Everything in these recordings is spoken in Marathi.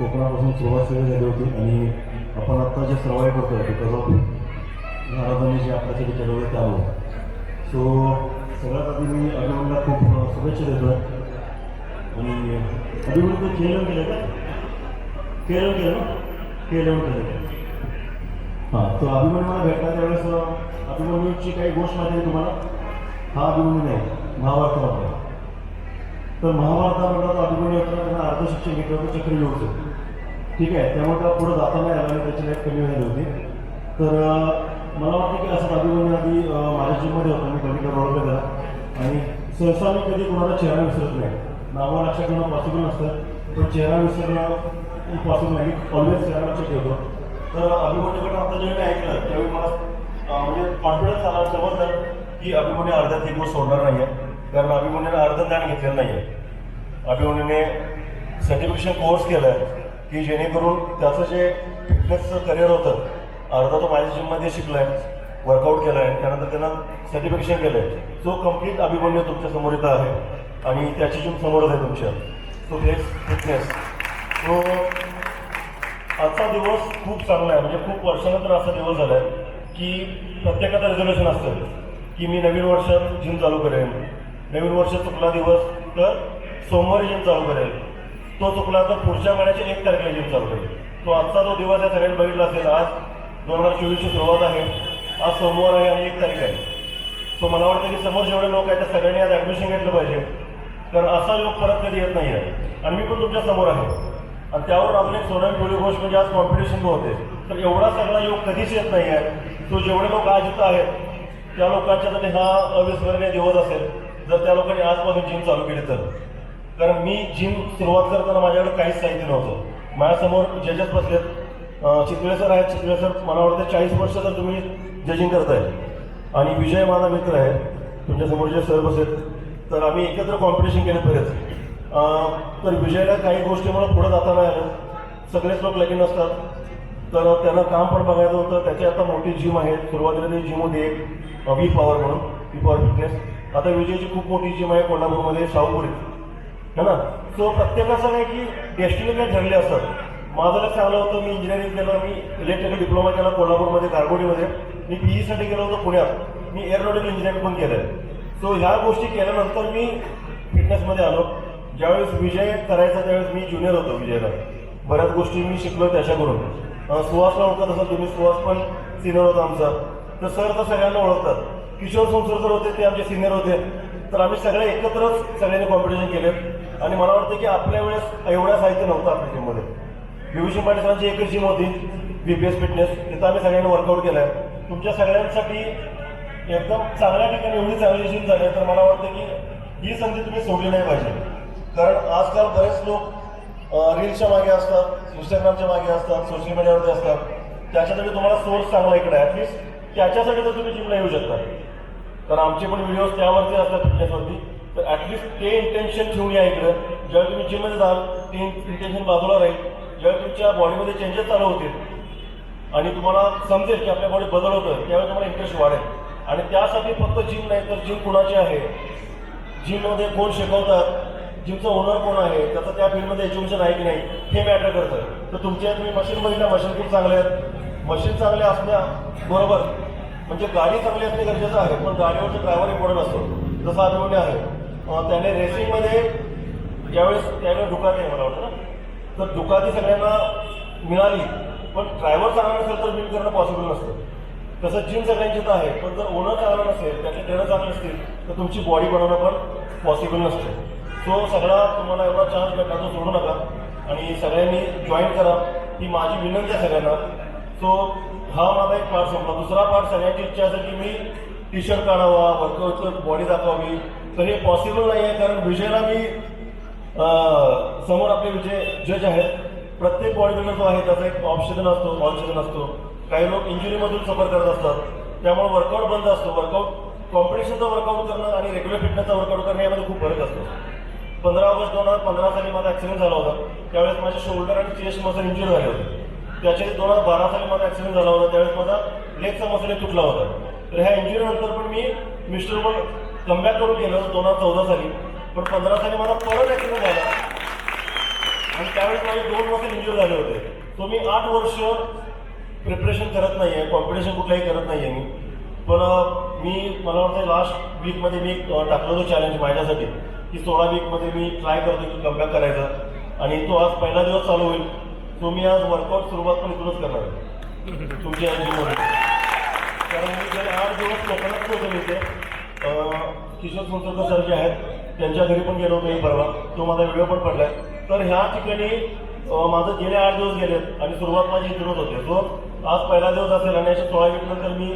कोकणापासून सुरुवात सगळी झाली होती आणि आपण आत्ता जे सर्वाय करतो आहे बिकॉज ऑफ महाराजांनी जे आपल्यासाठी केलं होतं सो सगळ्यात आधी मी अभिमन्यूला खूप शुभेच्छा देतो आणि अभिमन्यू तू केलं केलं का? केलं केलं केलं केलं हां तो अभिमान मला भेटला त्यावेळेस अभिमन्यूची काही गोष्ट माहिती आहे तुम्हाला? हा अभिमन्यू नाही महाभारतामधला तर महाभारतामधला तो अभिमन्यू होता त्यांना अर्धशिक्षण घेतलं होतं चक्रव्यूहचं ठीक आहे. त्यामुळे त्याला पुढं जाता नाही आलं आणि त्याची लाईफ कमी झाली होती. तर मला वाटतं की असं अभिमन्यू आधी माझ्या जिममध्ये होतं. मी कधी ओळखलं त्याला आणि सहसा मी कधी कोणाचा चेहरा विसरत नाही. नावं लक्षात ठेवणं पॉसिबल नसतं. पण चेहरा विसरणं पॉसिबल नाही. ऑलवेज चेहरा लक्षात ठेवतो तर अभिमन्यूकडे आता जेव्हा मी ऐकलं त्यावेळी मला म्हणजे कॉन्फिडन्स आला समजलं की अभिमन्यू अर्ध्यात एक गोष्ट सोडणार नाही आहे कारण अभिमन्यूने अर्ध ज्ञान घेतलेलं नाही आहे अभिमन्यूने सर्टिफिकेशन कोर्स केला आहे की जेणेकरून त्याचं जे फिटनेसचं करिअर होतं अर्धा तो माझ्या जिममध्ये शिकला आहे वर्कआउट केला आहे त्यानंतर त्यांना सर्टिफिकेशन केलं आहे सो कंप्लीट अभिमन्यू तुमच्यासमोर इथं आहे. आणि त्याची जिम समोरच आहे तुमच्या. तो फ्लेक्स फिटनेस सो आजचा दिवस खूप चांगला आहे. म्हणजे खूप वर्षानंतर असा दिवस झाला आहे की प्रत्येकाचं रिझर्वेशन असतं की मी नवीन वर्षात जिम चालू करेन. नवीन वर्ष चुकला दिवस तर सोमवारी जिम चालू करेल तो चुकला तर पुढच्या महिन्याच्या एक तारखेला जिम चालू आहे तो आजचा जो दिवस आहे सगळ्यांनी बघितला असेल आज दोन हजार चोवीसची सुरुवात आहे. आज सोमवार आहे आणि एक तारीख आहे. सो मला वाटतं की समोर जेवढे लोक आहेत त्या सगळ्यांनी आज ॲडमिशन घेतलं पाहिजे. कारण असा योग परत कधी येत नाही आहे आणि मी पण तुमच्यासमोर आहे. आणि त्यावर अजून एक सोनम पिवळी गोष्ट म्हणजे आज कॉम्पिटिशन होते. तर एवढा सगळा योग कधीच येत नाही आहे तो जेवढे लोक आज इथं आहेत त्या लोकांच्यासाठी हा अविस्मरणीय दिवस असेल. जर त्या लोकांनी आजपासून जिम चालू केली तर. कारण मी जिम सुरुवात करताना माझ्याकडे काहीच साहित्य नव्हतं. माझ्यासमोर जजेस बसलेत अं, चितळे सर आहेत. चितळे सर मला वाटतं चाळीस वर्ष तर तुम्ही जजिंग करताय. आणि विजय माझा मित्र आहे. तुमच्यासमोर जे सर बसलेत तर आम्ही एकत्र कॉम्पिटिशन केलं बरेच. तर विजयला काही गोष्टी मला पुढे जाता नाही आलं सगळेच लोक लगीन असतात. तर त्यांना काम पण बघायचं होतं. त्याची आता मोठी जिम आहे. सुरुवातीला ती जिम होती एक वी पॉवर म्हणून वी पॉवर फिटनेस आता विजयची खूप मोठी जिम आहे कोल्हापूरमध्ये शाहूपुरीत. है ना. सो प्रत्येकाचं काय की डेस्टिनी काय ठरले असतात माझं काय चांगलं होतं मी इंजिनिअरिंग केलं मी इलेक्ट्रिकल डिप्लोमा केला कोल्हापूरमध्ये गारगोडीमध्ये. मी पी ईसाठी गेलो होतो पुण्यात. मी एअरोनॉटिकल इंजिनिअरिंग पण केलं आहे सो ह्या गोष्टी केल्यानंतर मी फिटनेसमध्ये आलो. ज्यावेळेस विजय करायचा त्यावेळेस मी ज्युनियर होतो विजयला. बऱ्याच गोष्टी मी शिकलो त्याच्याकडून. सुहासला ओळखत तसं तुम्ही सुहास पण सिनियर होता आमचा. तर सर तर सगळ्यांना ओळखतात. किशोर संसरकर होते ते आमचे सिनियर होते. तर आम्ही सगळे एकत्रच सगळ्यांनी कॉम्पिटिशन केले. आणि मला वाटतं की आपल्या वेळेस एवढं साहित्य नव्हतं आपल्या टीममध्ये विभूषण पाटील सरांची एकच जिम होती बी एस फिटनेस तिथं आम्ही सगळ्यांनी वर्कआउट केलं आहे तुमच्या सगळ्यांसाठी एकदम चांगल्या ठिकाणी एवढी चांगली जिम झाली आहे तर मला वाटतं की ही संधी तुम्ही सोडली नाही पाहिजे. कारण आजकाल बरेच लोक रील्सच्या मागे असतात इंस्टाग्रामच्या मागे असतात सोशल मीडियावरती असतात. त्याच्यासाठी तुम्हाला सोर्स चांगला इकडे आहे. ॲटलिस्ट त्याच्यासाठी तर तुम्ही जिमला येऊ शकता. तर आमचे पण व्हिडिओज त्यावरती असतात फिटनेसवरती तर ॲटलिस्ट ते इंटेन्शन ठेवून या इकडं. जेव्हा तुम्ही जिममध्ये जाल ते इंटेन्शन बाजूला राहील. जेव्हा तुमच्या बॉडीमध्ये चेंजेस चालू होतील आणि तुम्हाला समजेल की आपल्या बॉडी बदल होतं त्यावेळी तुम्हाला इंटरेस्ट वाढेल. आणि त्यासाठी फक्त जिम नाही तर जिम कुणाची आहे? जिममध्ये कोण शिकवतात? जिमचं ओनर कोण आहे? त्याचं त्या फील्डमध्ये एज्युकेशन आहे की नाही? हे मॅटर करतं. तर तुमच्या तुम्ही मशीन बघितल्या मशीन खूप चांगल्या आहेत. मशीन चांगल्या असल्या बरोबर. म्हणजे गाडी चांगली असणे गरजेचं आहे पण गाडीवरचा ड्रायव्हर इम्पॉर्टंट असतो. जसा अभिमन्यू आहे. त्याने रेसिंगमध्ये ज्यावेळेस त्यावेळेस दुकान आहे मला वाटतं ना. तर दुकानी सगळ्यांना मिळाली पण ड्रायव्हर चांगला नसेल तर बिल करणं पॉसिबल नसतं. तसं जिम सगळ्यांचीच आहे पण जर ओनर चांगला नसेल त्याचे ट्रेनर चांगले असतील तर तुमची बॉडी बनवणं पण पॉसिबल नसते. सो सगळा तुम्हाला एवढा चान्स भेटला तो सोडू नका. आणि सगळ्यांनी जॉईन करा. ही माझी विनंती आहे सगळ्यांना. सो हा माझा एक पार्ट संपला. दुसरा पार्ट सगळ्यांची इच्छा असेल की मी टी शर्ट काढावा वर्कआउटचं बॉडी दाखवावी. तर हे पॉसिबल नाही आहे कारण विजयला मी समोर आपले विजय जज आहेत. प्रत्येक बॉडी बिल्डर जो आहे त्याचा एक ऑप्शन असतो ऑप्शन असतो. काही लोक इंजुरीमधून सफर करत असतात. त्यामुळे वर्कआउट बंद असतो. वर्कआउट कॉम्पिटिशनचा वर्कआउट करणं आणि रेग्युलर फिटनेसचा वर्कआउट करणं यामध्ये खूप फरक असतो. पंधरा ऑगस्ट दोन हजार पंधरा साली माझा ॲक्सिडेंट झाला होता. त्यावेळेस माझे शोल्डर आणि चेस्ट मसल इंजुरी झाले होते. त्याच्या दोन हजार बारा साली माझा ॲक्सिडेंट झाला होता. त्यावेळेस माझा लेगचा मसल तुटला होता. तर ह्या इंजुरी नंतर पण मी मिस्टर कमबॅक करून गेलो दोन हजार चौदा साली. पण पंधरा साली मला परत ॲक्सिडेंट झाला. आणि त्यावेळेस माझे दोन वर्ष इंजुर झाले होते. तो मी आठ वर्ष प्रिपरेशन करत नाही आहे कॉम्पिटिशन कुठलाही करत नाही आहे मी. पण मी मला वाटतं लास्ट वीकमध्ये मी टाकलं होतं चॅलेंज माझ्यासाठी की सोळा वीकमध्ये मी ट्राय करतो की कमबॅक करायचा. आणि तो आज पहिला दिवस चालू होईल. तो मी आज वर्कआउट सुरुवात पण इथूनच करणार आहे. तुमच्या कारण मी गेले आठ दिवस लोकांना पोहोचले होते किशोर सोनसरकर सर जे आहेत त्यांच्या घरी पण गेलो होतो परवा. तो माझा व्हिडिओ पण पडलाय. तर ह्या ठिकाणी माझं गेले आठ दिवस गेलेत आणि सुरुवात माझी इथूनच होते. सो आज पहिला दिवस असेल आणि अशा सोळा वीक नंतर मी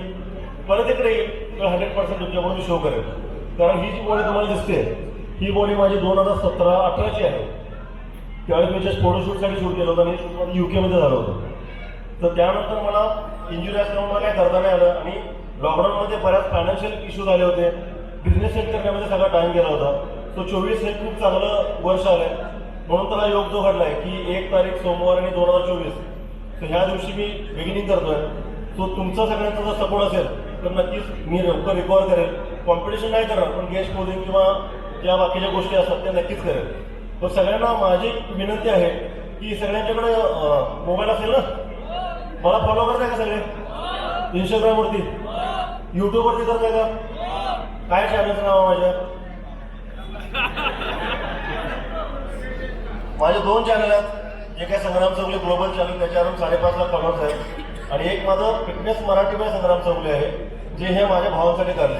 परत इकडे येईल तर हंड्रेड पर्सेंट तुमच्याकडून मी शो करेल. कारण ही जी बोली तुम्हाला दिसते ही बोली माझी दोन हजार सतरा अठराची आहे. त्यावेळेस मी जस्ट फोटोशूटसाठी शूट केलं होतं आणि यू केमध्ये झालं होतं. तर त्यानंतर मला इंजुरी असल्यामुळे मला काय करता नाही आलं आणि लॉकडाऊनमध्ये बऱ्याच फायनान्शियल इश्यू आले होते. बिझनेस सेट करण्यामध्ये सगळा टाईम गेला होता. तो चोवीस हे खूप चांगलं वर्ष आलंय. म्हणून त्याला योग जो घडला आहे की एक तारीख सोमवार आणि दोन हजार चोवीस. तर ह्या दिवशी मी बिगिनिंग करतोय. सो तुमचा सगळ्यांचा जर सपोर्ट असेल तर नक्कीच मी लवकर रिकवर करेल. कॉम्पिटिशन नाही करणार पण गेस्ट कोडिंग किंवा ज्या बाकीच्या गोष्टी असतात त्या नक्कीच करेल. पण सगळ्यांना माझी विनंती आहे की सगळ्यांच्याकडे मोबाईल असेल ना? मला फॉलो करताय का सगळे? इंस्टाग्रामवरती युट्यूबवरती करताय का? काय चॅनलचं नाव माझ्या? माझे दोन चॅनल आहेत. एक आहे संग्राम चौगले ग्लोबल चॅनल त्याच्यावरून साडेपाच लाख फॉलोअर्स आहेत. आणि एक माझं फिटनेस मराठी बाय संग्राम चौगले आहे जे हे माझ्या भावांसाठी काढले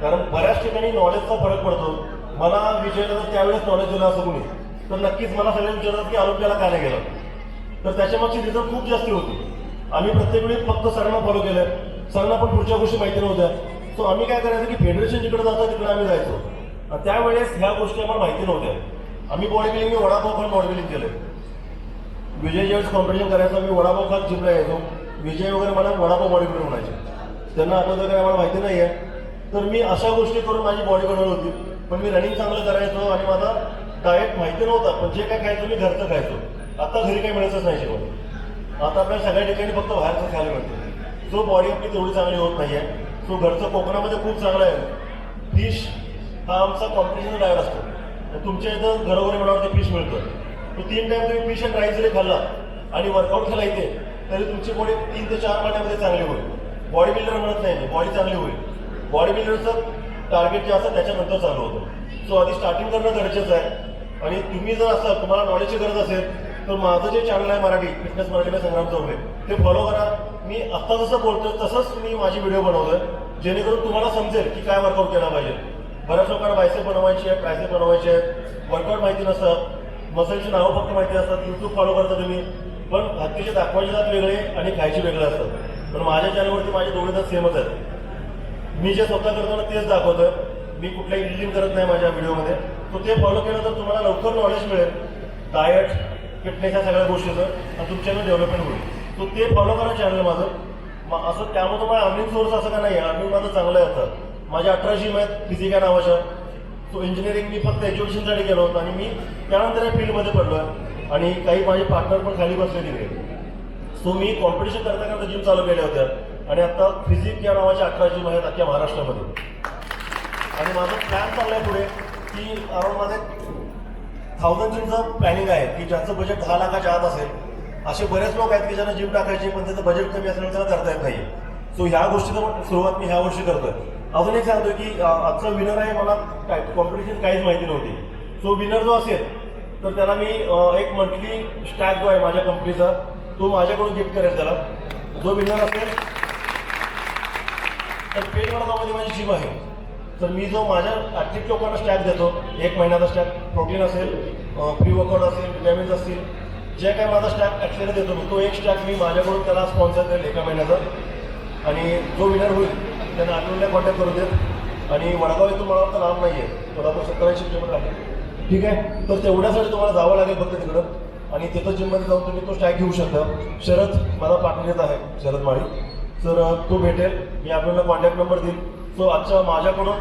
कारण बऱ्याच ठिकाणी नॉलेजचा फरक पडतो. मला विचारलं तर त्यावेळेस नॉलेज दिलं असं कोणी. तर नक्कीच मला सगळे विचारतात की आरोग्याला काय नाही गेलं? तर त्याच्यामागची रिझल्ट खूप जास्ती होती. आम्ही प्रत्येक वेळी फक्त सरांना फॉलो केलं सरांना पण पुढच्या गोष्टी माहिती नव्हत्या. सो आम्ही काय करायचं की फेडरेशन जिकडे जातं तिकडे आम्ही जायचो. त्यावेळेस ह्या गोष्टी आम्हाला माहिती नव्हत्या. आम्ही बॉडी बिलिंग मी वडापाव खान बॉडी बिलिंग केलं. विजय ज्यावेळेस कॉम्पिटिशन करायचं मी वडापाव खात जिमला यायचो. विजय वगैरे मला वडापाव बॉडी बिल्डर म्हणायचे. त्यांना आता काय आम्हाला माहिती नाही आहे तर मी अशा गोष्टी करून माझी बॉडी बनवली होती. पण मी रनिंग चांगलं करायचो आणि माझा डाएट माहिती नव्हता. पण जे काय खायचो मी घरचं खायचो. आता घरी काही मिळतच नाही जेवण आता आपल्याला सगळ्या ठिकाणी फक्त बाहेरचं खायला मिळतं. सो बॉडी आपली तेवढी चांगली होत नाही आहे सो घरचं कोकणामध्ये खूप चांगलं आहे. फिश हा आमचा कॉम्पिटिशन डाएट असतो. तुमच्या इथं घरोघरी मला वाटतं फिश मिळतं. तो तीन टाइम तुम्ही फिश अँड राईस जरी खाल्ला आणि वर्कआउट केला इथे तरी तुमची बॉडी तीन ते चार महिन्यामध्ये चांगली होईल. बॉडी बिल्डर म्हणत नाही बॉडी चांगली होईल. बॉडी बिल्डरचं टार्गेट जे असतं त्याच्यानंतर चालू होतं. सो आधी स्टार्टिंग करणं गरजेचं आहे. आणि तुम्ही जर असाल तुम्हाला नॉलेजची गरज असेल तर माझं जे चॅनल आहे मराठी फिटनेस मराठीला संग्राम चौबे ते फॉलो करा. मी आत्ता जसं बोलतोय तसंच मी माझी व्हिडिओ बनवतोय. जेणेकरून तुम्हाला समजेल की काय वर्कआउट केला पाहिजे. बऱ्याच लोकांना बायसेप बनवायची आहे ट्रायसेप बनवायचे आहेत वर्कआउट माहिती नसतं. मसलची नावं फक्त माहिती असतात. यूट्यूब फॉलो करता तुम्ही. पण हत्तीचे दाखवायचे दात वेगळे आणि खायचे वेगळे असतात. पण माझ्या चॅनलवरती माझे दोघे दात सेमच आहेत. मी जे स्वतः करतो ना तेच दाखवतोय. मी कुठलाही एडिटिंग करत नाही माझ्या व्हिडिओमध्ये तो ते फॉलो केलं तर तुम्हाला लवकर नॉलेज मिळेल. डायट फिटनेस या सगळ्या गोष्टीचं आणि तुमच्याकडे डेव्हलपमेंट होईल. तो ते फॉलो करा चॅनल माझं. मग असं त्यामुळे तुम्हाला अर्निंग सोर्स असं का नाही आहे अर्निंग माझं चांगलं आहे आता. माझ्या अठरा जिम आहेत फिजिका नावाच्या. सो इंजिनिअरिंग मी फक्त एज्युकेशनसाठी केलं होतं आणि मी त्यानंतर या फील्डमध्ये पडलो आहे. आणि काही माझे पार्टनर पण खाली बसले तिकडे. सो मी कॉम्पिटिशन करता करता जिम चालू केल्या होत्या. आणि आता फिजिक या नावाच्या अठरा जिम आहेत अख्ख्या महाराष्ट्रामध्ये. आणि माझं प्लॅन चाललं आहे पुढे की अराउंड माझे थाउजंड जिमचं प्लॅनिंग आहे की ज्यांचं बजेट दहा लाखाच्या आत असेल असे बरेच लोक आहेत की ज्यांना जिम टाकायचे पण त्याचं बजेट कमी असल्यामुळे त्याला करता येत नाही सो ह्या गोष्टीचं सुरुवात मी ह्या वर्षी करतोय. अजून एक सांगतोय की आजचा विनर आहे मला काय कॉम्पिटिशन काहीच माहिती नव्हती. सो विनर जो असेल तर त्याला मी एक मंथली स्टॅक जो आहे माझ्या कंपनीचा तो माझ्याकडून गिफ्ट करेल त्याला. जो विनर असेल तर पेड वडगावमध्ये माझी जिम आहे. तर मी जो माझ्या ॲथलीट लोकांना स्टॅक देतो एक महिन्याचा स्टॅक प्रोटीन असेल प्री वर्कआउट असेल विटॅमिन्स असतील जे काय माझा स्टॅक ॲथलीटला देतो मी तो एक स्टॅक मी माझ्याकडून त्याला स्पॉन्सर करेल एका महिन्याचा. आणि जो विनर होईल त्यांना आठवड्याला कॉन्टॅक्ट करू देत आणि वडगाव इथून मला वाटतं लांब नाही आहे वडापाव सत्तर ऐंशी किलोमीटर आहे. ठीक आहे? तर तेवढ्यासाठी तुम्हाला जावं लागेल फक्त तिकडं. आणि तिथं जिममध्ये जाऊन तुम्ही तो स्टॅक घेऊ शकता. शरद माझा पार्टनर येत आहे शरद माळी. तर तो भेटेल. मी आपल्याला कॉन्टॅक्ट नंबर देईल. सो आजच्या माझ्याकडून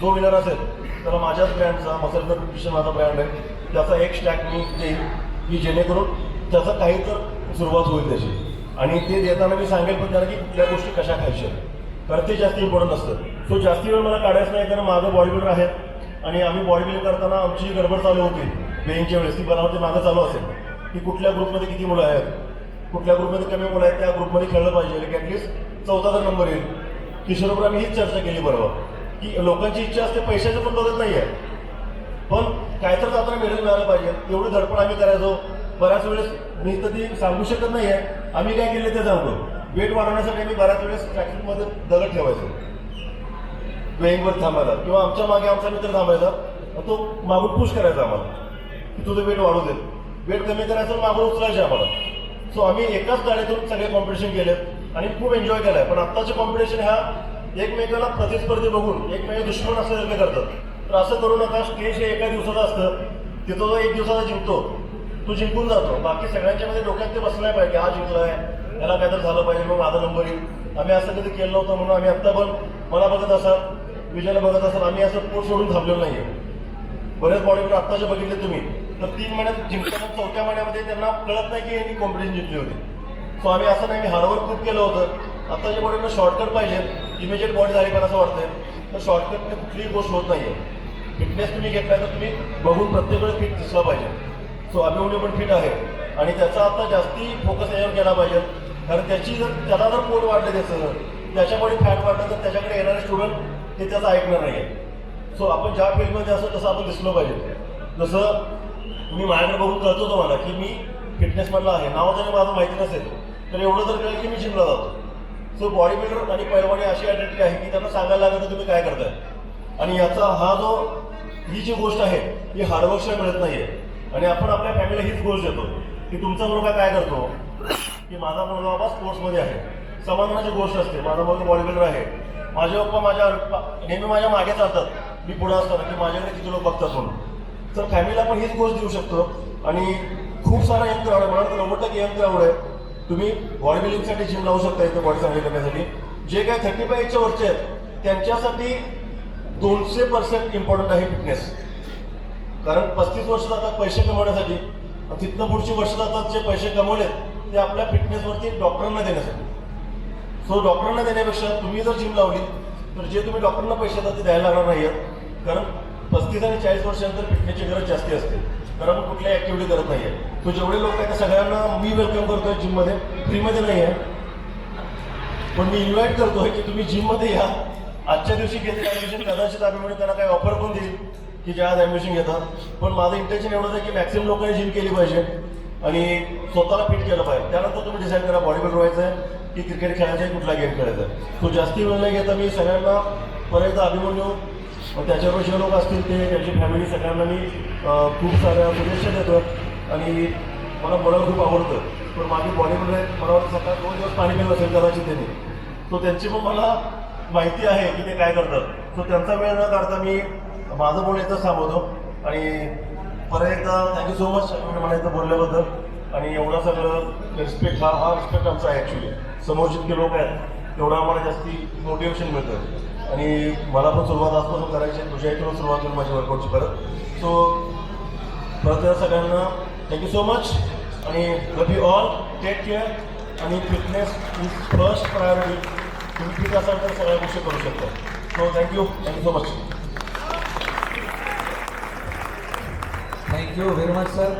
जो विनर असेल त्याला माझ्याच ब्रँडचा मसल न्यूट्रिशन माझा ब्रँड आहे. त्याचा एक स्टॅक मी देईल की जेणेकरून त्याचं काही तर सुरुवात होईल त्याची. आणि ते देताना मी सांगेल पण त्याला की कुठल्या गोष्टी कशा खायच्या. तर ते जास्त इम्पॉर्टंट असतं. सो जास्ती वेळ मला काढायचं नाही कारण माझं बॉडी बिल्डर आहे आणि आम्ही बॉडी बिल्डिंग करताना आमची गडबड चालू होती बेईंगच्या वेळेस ती बनावती मागं चालू असेल. की कुठल्या ग्रुपमध्ये किती मुलं आहेत? कुठल्या ग्रुपमध्ये कमी मुलं आहेत? त्या ग्रुपमध्ये खेळलं पाहिजे. की ॲटलिस्ट चौथा तर नंबर येईल. किशोरवर आम्ही हीच चर्चा केली बरोबर. की लोकांची इच्छा असते पैशाचं पण बघत नाही आहे पण काय तर जाताना मेडल मिळालं पाहिजे. एवढी धडपड आम्ही करायचो. बऱ्याच वेळेस मी तर ती सांगू शकत नाही आहे आम्ही काय केले ते सांगतो वेट वाढवण्यासाठी आम्ही बऱ्याच वेळेस ट्रॅकिंगमध्ये दगड ठेवायचो. वेईंगवर थांबायला. किंवा आमच्या मागे आमचा मित्र थांबायचा. तो मागून पुश करायचा आम्हाला. की तुझं वेट वाढू दे. वेट कमी करायचं मागून उचलायचे आम्हाला. सो आम्ही एकाच गाडीतून सगळे कॉम्पिटिशन केले आणि खूप एन्जॉय केलाय. पण आत्ताचे कॉम्पिटिशन ह्या एकमेकाला प्रतिस्पर्धी बघून एकमेक दुश्मन असल्यासारखे करतात. तर असं करू नका स्टेज हे एका दिवसाचं असतं. तिथं जो एक दिवसाचा जिंकतो. तो जिंकून जातो. बाकी सगळ्यांच्या मध्ये डोक्यात ते बसलाय पाहिजे हा जिंकलाय याला काय तर झालं पाहिजे मग माझा नंबर येईल. आम्ही असं कधी केलं नव्हतं म्हणून आम्ही आत्ता पण मला बघत असाल विजयला बघत असाल आम्ही असं पोट सोडून थांबलेलो नाहीये. बरेच बॉलिवूड आत्ताचे बघितले तुम्ही. तर तीन महिन्यात जिंकताना चौथ्या महिन्यामध्ये त्यांना कळत नाही की यांनी कॉम्पिटिशन जिंकली होती. सो आम्ही असं नाही मी हार्डवर्क खूप केलं होतं. आत्ताच्या बॉडीनं शॉर्टकट पाहिजे इमिजिएट बॉडी झाली पण असं वाटतंय. तर शॉर्टकटने कुठलीही गोष्ट होत नाहीये. फिटनेस तुम्ही घेतलाय तर तुम्ही बघून प्रत्येक वेळेस फिट दिसला पाहिजे. सो अभिमन्यू पण फिट आहे. आणि त्याचा आता जास्ती फोकस याच्यावर केला पाहिजे. कारण त्याची जर त्याला जर पोट वाढलं त्याचं त्याच्यामुळे फॅट वाढलं तर त्याच्याकडे येणारे स्टुडंट ते त्याचं ऐकणार नाही सो आपण ज्या फील्डमध्ये असतो तसं आपण दिसलो पाहिजे. जसं मी माझ्याकडे बघून कळतो तुम्हाला की मी फिटनेसमधला आहे. नाव त्याने माझं माहिती नसेल. तर एवढं तर कळेल की मी जिमला जातो. सो बॉडी बिल्डर आणि पैलवानी अशी आयडेंटिटी आहे की त्यांना सांगायला लागतं तुम्ही काय करताय? आणि याचा हा जो ही जी गोष्ट आहे ही हार्डवर्कशिवाय मिळत नाहीये. आणि आपण आपल्या फॅमिलीला हीच गोष्ट देतो की तुमचा मुलगा काय करतो? की माझा मुलगा बाबा स्पोर्ट्समध्ये आहे. समाधानाची गोष्ट असते. माझा मुलगा बॉडी बिल्डर आहे. माझे पप्पा माझ्या नेहमी माझ्या मागे चालतात. मी पुढे असताना की माझ्याकडे किती लोक बघतात म्हणून. तर फॅमिलीला पण हीच गोष्ट देऊ शकतो. आणि खूप सारा यंग क्राऊड आहे. मला नव्वद टक्के यंग क्राऊड आहे. तुम्ही बॉडी बिल्डिंगसाठी जिम लावू शकता इथे बॉडी चांगली करण्यासाठी. जे काय थर्टी फायच्या वरचे आहेत त्यांच्यासाठी दोनशे पर्सेंट इम्पॉर्टंट आहे फिटनेस कारण पस्तीस वर्ष जातात पैसे कमवण्यासाठी तिथनं पुढची वर्ष जातात जे पैसे कमवलेत ते आपल्या फिटनेसवरती डॉक्टरांना देण्यासाठी. सो डॉक्टरांना देण्यापेक्षा तुम्ही जर जिम लावली तर जे तुम्ही डॉक्टरांना पैसे देतात ते द्यायला लागणार नाही आहेत कारण पस्तीस आणि चाळीस वर्षानंतर फिटनेसची गरज जास्ती असते. तर आपण कुठल्याही ऍक्टिव्हिटी करत नाहीये. तो जेवढे लोक आहेत त्या सगळ्यांना मी वेलकम करतोय जिममध्ये फ्रीमध्ये नाही आहे पण मी इन्व्हाइट करतोय की तुम्ही जिममध्ये या. आजच्या दिवशी घेतलेलं ॲडमिशन कदाचित आम्ही म्हणजे त्यांना काही ऑफर पण देईल की जे आज ॲडमिशन घेतात. पण माझं इंटेन्शन एवढंच आहे की मॅक्सिमम लोकांनी जिम केली पाहिजे. आणि स्वतःला फिट केलं पाहिजे. त्यानंतर तुम्ही डिसाईड करा बॉडी बिल्डर व्हायचं आहे की क्रिकेट खेळायचं आहे कुठला गेम खेळायचा आहे. तो जास्ती वेळ नाही घेता मी सगळ्यांना परत अभिमन्यू मग त्याच्यावर जे लोक असतील ते त्याची फॅमिली सगळ्यांना मी खूप साऱ्या शुभेच्छा देतो आणि मला बोलायला खूप आवडतं. पण माझी बॉडीमध्ये मला वाटतं सकाळ दोन दिवस पाणी मिळत असेल कदाचित त्यांनी. तो त्यांची पण मला माहिती आहे की ते काय करतात. सो त्यांचा वेळ न काढता मी माझं बोलणं इथं थांबवतो. आणि परत एकदा थँक्यू सो मच मला इथं बोलल्याबद्दल. आणि एवढं सगळं रिस्पेक्ट हा हा रिस्पेक्ट आमचा आहे ॲक्च्युली समोर जितके लोक आहेत. तेवढं आम्हाला जास्ती मोटिवेशन मिळतं. आणि मला पण सुरुवात आजपासून करायची आहे. तुझ्या इथून सुरुवात होईल माझी वर्कआउटची परत. सो परत सगळ्यांना थँक्यू सो मच आणि love you all take care आणि फिटनेस इज फर्स्ट प्रायोरिटी तुम्ही फिट असाल तर सगळ्या गोष्टी करू शकता. So thank you thank you so much thank you very much sir